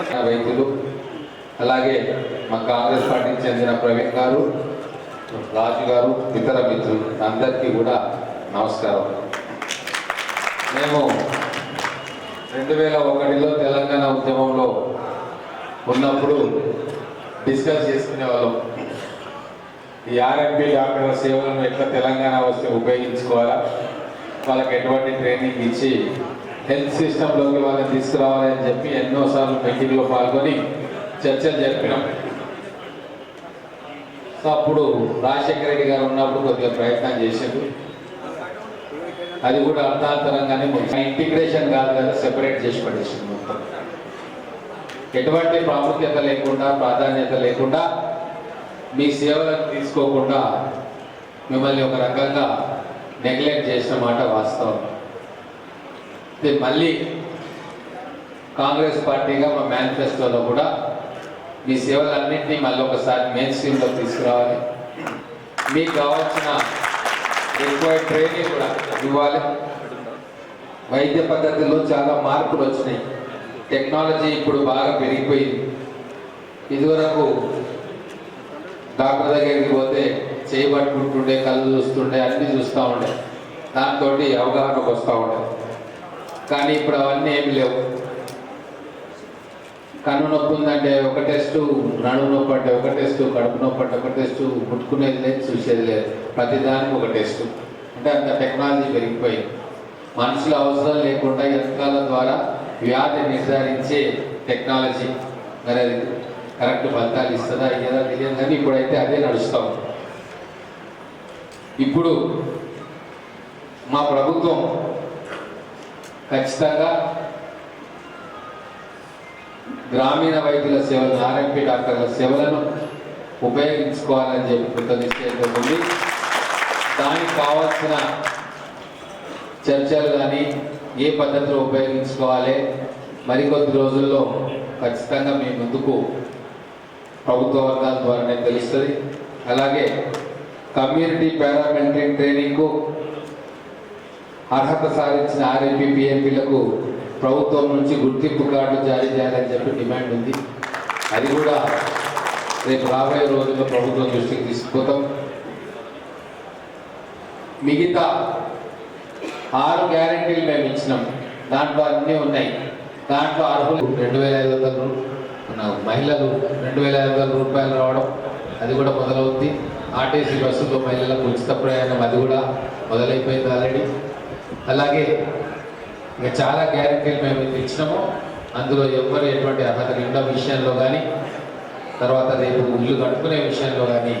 రైతులు అలాగే మా కాంగ్రెస్ పార్టీకి చెందిన ప్రవీణ్ గారు రాజు గారు ఇతర మిత్రులు అందరికీ కూడా నమస్కారం. మేము రెండు వేల ఒకటిలో తెలంగాణ ఉద్యమంలో ఉన్నప్పుడు డిస్కస్ చేసుకునే వాళ్ళం. ఈ ఆర్ఎంపీ డాక్టర్ల సేవలను ఎట్లా తెలంగాణ వస్తే ఉపయోగించుకోవాలా? వాళ్ళకి ఎటువంటి ట్రైనింగ్ ఇచ్చి హెల్త్ సిస్టంలోకి వాళ్ళని తీసుకురావాలని చెప్పి ఎన్నోసార్లు మీటింగ్లో పాల్గొని చర్చలు జరిపినాం. సో అప్పుడు రాజశేఖర రెడ్డి గారు ఉన్నప్పుడు కొద్దిగా ప్రయత్నం చేసిండు. అది కూడా అర్థాంతరంగానే ఇంటిగ్రేషన్ కాదు కదా సెపరేట్ చేసి పడేసింది మొత్తం. ఎటువంటి ప్రాముఖ్యత లేకుండా ప్రాధాన్యత లేకుండా మీ సేవలను తీసుకోకుండా మిమ్మల్ని ఒక రకంగా నెగ్లెక్ట్ చేసిన మాట వాస్తవం. ఇది మళ్ళీ కాంగ్రెస్ పార్టీగా మా మేనిఫెస్టోలో కూడా మీ సేవలన్నింటినీ మళ్ళీ ఒకసారి మెయిన్ స్ట్రీమ్లో తీసుకురావాలి. మీకు కావాల్సిన రిక్వైర్డ్ ట్రైనింగ్ కూడా ఇవ్వాలి. వైద్య పద్ధతిలో చాలా మార్పులు వచ్చినాయి. టెక్నాలజీ ఇప్పుడు బాగా పెరిగిపోయింది. ఇదివరకు డాక్టర్ దగ్గరికి పోతే చేయబట్టుకుంటుండే కళ్ళు చూస్తుండే అన్నీ చూస్తూ ఉండే. దాంతో అవగాహనకు వస్తూ ఉండేది కానీ ఇప్పుడు అవన్నీ ఏమి లేవు. కన్ను నొప్పి ఉందంటే ఒక టెస్టు నడుము నొప్పి అంటే ఒక టెస్టు కడుపు నొప్పి అంటే ఒక టెస్టు పుట్టుకునేది లేదు చూసేది లేదు. ప్రతిదానికి ఒక టెస్టు. అంటే అంత టెక్నాలజీ పెరిగిపోయింది. మనుషుల అవసరం లేకుండా యంత్రాల ద్వారా వ్యాధి నిర్ధారించే టెక్నాలజీ. మరి అది కరెక్ట్ ఫలితాలు ఇస్తుందా ఇయ్యదా తెలియదు కానీ ఇప్పుడైతే అదే నడుస్తాం ఇప్పుడు మా ప్రభుత్వం ఖచ్చితంగా గ్రామీణ వైద్యుల సేవలను ఆర్ఎంపీ డాక్టర్ల సేవలను ఉపయోగించుకోవాలని చెప్పి కృతనిశ్చయంతో ఉంది దానికి కావాల్సిన చర్చలు కానీ ఏ పద్ధతిలో ఉపయోగించుకోవాలి? మరికొద్ది రోజుల్లో ఖచ్చితంగా మీ ముందుకు ప్రభుత్వ వర్గాల ద్వారానే తెలుస్తుంది. అలాగే కమ్యూనిటీ పారామెంటరీ ట్రైనింగ్కు అర్హత సాధించిన ఆర్ఎంపీ పిఎంపీలకు ప్రభుత్వం నుంచి గుర్తింపు కార్డు జారీ చేయాలని చెప్పి డిమాండ్ ఉంది. అది కూడా రేపు రాబోయే రోజుల్లో ప్రభుత్వం దృష్టికి తీసుకుపోతాం. మిగతా ఆరు గ్యారెంటీలు మేము ఇచ్చినాం. దాంట్లో అన్నీ ఉన్నాయి. దాంట్లో అర్హులు రెండు వేల ఐదు వందల మన మహిళలు రెండు వేల ఐదు వందల రూపాయలు రావడం అది కూడా మొదలవుద్ది. ఆర్టీసీ బస్సులో మహిళలకు ఉచిత ప్రయాణం అది కూడా మొదలైపోయింది ఆల్రెడీ అలాగే ఇంకా చాలా గ్యారెంటీలు మేము ఇచ్చినాము అందులో ఎవరు ఎటువంటి అర్హత నిండా విషయంలో కానీ తర్వాత రేపు ఇల్లు కట్టుకునే విషయంలో కానీ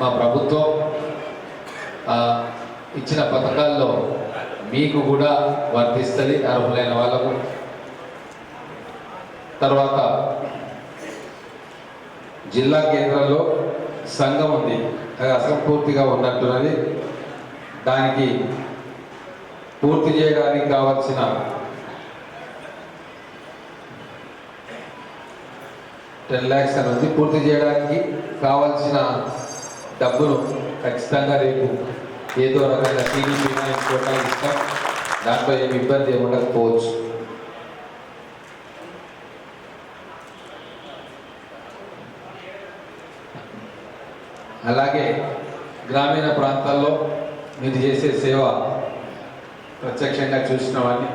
మా ప్రభుత్వం ఆ, ఇచ్చిన పథకాల్లో మీకు కూడా వర్తిస్తుంది అర్హులైన వాళ్ళకు. తర్వాత జిల్లా కేంద్రంలో సంఘం ఉంది అది అసంపూర్తిగా ఉన్నట్టున్నది. దానికి పూర్తి చేయడానికి కావాల్సిన టెన్ ల్యాక్స్ అని ఉంది పూర్తి చేయడానికి కావాల్సిన డబ్బును ఖచ్చితంగా రేపు ఏదో రకంగా టీడీపీ కోటాలు ఇస్తాం. దాంట్లో ఏమి ఇబ్బంది ఉండకపోవచ్చు. అలాగే గ్రామీణ ప్రాంతాల్లో మీరు చేసే సేవ ప్రత్యక్షంగా చూసిన వాడిని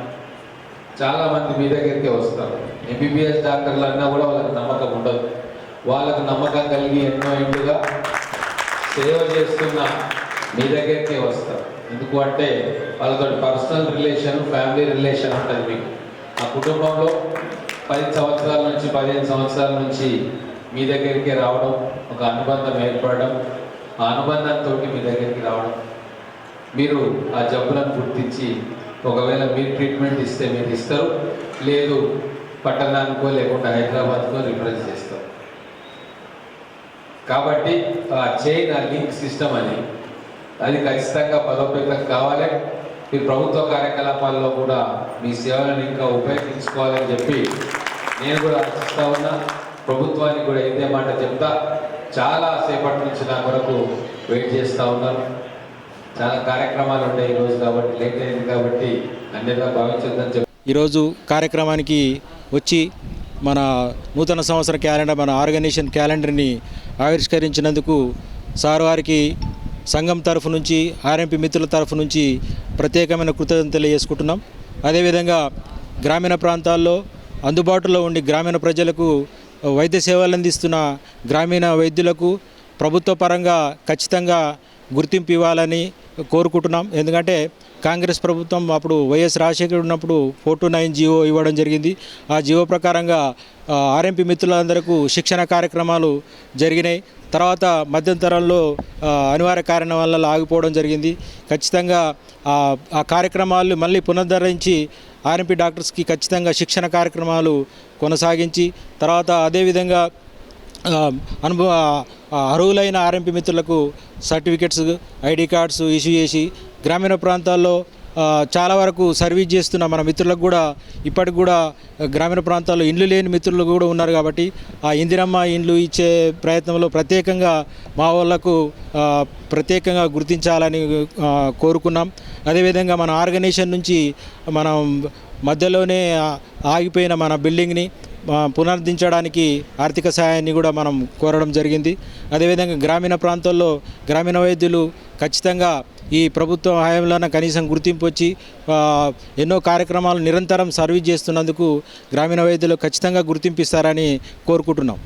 చాలామంది మీ దగ్గరికి వస్తారు. ఎంబీబీఎస్ డాక్టర్లు అన్నా కూడా వాళ్ళకి నమ్మకం ఉండదు. వాళ్ళకు నమ్మకం కలిగి ఎన్నో ఇంటిగా సేవ చేస్తున్న మీ దగ్గరికే వస్తారు. ఎందుకు అంటే వాళ్ళతో పర్సనల్ రిలేషన్ ఫ్యామిలీ రిలేషన్ ఉంటుంది మీకు. ఆ కుటుంబంలో పది సంవత్సరాల నుంచి పదిహేను సంవత్సరాల నుంచి మీ దగ్గరికి రావడం ఒక అనుబంధం ఏర్పడడం ఆ అనుబంధంతో మీ దగ్గరికి రావడం. మీరు ఆ జబ్బులను గుర్తించి ఒకవేళ మీరు ట్రీట్మెంట్ ఇస్తే మీరు ఇస్తారు లేదు పట్టణానికో లేకుండా హైదరాబాద్కో రిఫరెన్స్ చేస్తారు. కాబట్టి ఆ చైన్ ఆ లింక్ సిస్టమ్ అని అది ఖచ్చితంగా బలోపేతం కావాలి. ఈ ప్రభుత్వ కార్యకలాపాల్లో కూడా మీ సేవలను ఇంకా ఉపయోగించుకోవాలని చెప్పి నేను కూడా ఆశిస్తా ఉన్నా. ప్రభుత్వానికి కూడా ఇదే మాట చెప్తా. చాలా సేపటి నుంచి నా కొరకు వెయిట్ చేస్తూ ఉన్నాను చాలా కార్యక్రమాలు ఉంటాయి ఈరోజు కాబట్టి లేట్ అయింది కాబట్టి అన్నిగా భావించొద్దని చెప్పి. ఈరోజు కార్యక్రమానికి వచ్చి మన నూతన సంవత్సర క్యాలెండర్ మన ఆర్గనైజేషన్ క్యాలెండర్ని ఆవిష్కరించినందుకు సార్ వారికి సంఘం తరఫు నుంచి ఆర్ఎంపీ మిత్రుల తరఫు నుంచి ప్రత్యేకమైన కృతజ్ఞతలు తెలియజేసుకుంటున్నాం. అదేవిధంగా గ్రామీణ ప్రాంతాల్లో అందుబాటులో ఉండి గ్రామీణ ప్రజలకు వైద్య సేవలు అందిస్తున్న గ్రామీణ వైద్యులకు ప్రభుత్వ పరంగా ఖచ్చితంగా గుర్తింపు ఇవ్వాలని కోరుకుంటున్నాం. ఎందుకంటే కాంగ్రెస్ ప్రభుత్వం అప్పుడు వైఎస్ రాజశేఖర్ ఉన్నప్పుడు ఫోర్ టు నైన్ జీవో ఇవ్వడం జరిగింది. ఆ జీవో ప్రకారంగా ఆర్ఎంపీ మిత్రులందరకు శిక్షణ కార్యక్రమాలు జరిగినాయి. తర్వాత మధ్యంతరంలో అనివార్య కారణం వల్ల ఆగిపోవడం జరిగింది. ఖచ్చితంగా ఆ కార్యక్రమాలు మళ్ళీ పునరుద్ధరించి ఆర్ఎంపీ డాక్టర్స్కి ఖచ్చితంగా శిక్షణ కార్యక్రమాలు కొనసాగించి తర్వాత అదేవిధంగా అనుభవ అర్హులైన ఆర్ఎంపీ మిత్రులకు సర్టిఫికెట్స్ ఐడి కార్డ్స్ ఇష్యూ చేసి గ్రామీణ ప్రాంతాల్లో చాలా వరకు సర్వీస్ చేస్తున్న మన మిత్రులకు కూడా ఇప్పటికి కూడా గ్రామీణ ప్రాంతాల్లో ఇండ్లు లేని మిత్రులు కూడా ఉన్నారు కాబట్టి ఆ ఇందిరమ్మ ఇండ్లు ఇచ్చే ప్రయత్నంలో ప్రత్యేకంగా మా వాళ్ళకు ప్రత్యేకంగా గుర్తించాలని కోరుకున్నాం. అదేవిధంగా మన ఆర్గనైజేషన్ నుంచి మనం మధ్యలోనే ఆగిపోయిన మన బిల్డింగ్ని పునరుద్ధరించడానికి ఆర్థిక సహాయాన్ని కూడా మనం కోరడం జరిగింది. అదేవిధంగా గ్రామీణ ప్రాంతాల్లో గ్రామీణ వైద్యులు ఖచ్చితంగా ఈ ప్రభుత్వ హయాంలోన కనీసం గుర్తింపు వచ్చి ఎన్నో కార్యక్రమాలు నిరంతరం సర్వీస్ చేస్తున్నందుకు గ్రామీణ వైద్యులు ఖచ్చితంగా గుర్తింపు ఇస్తారని కోరుకుంటున్నాం.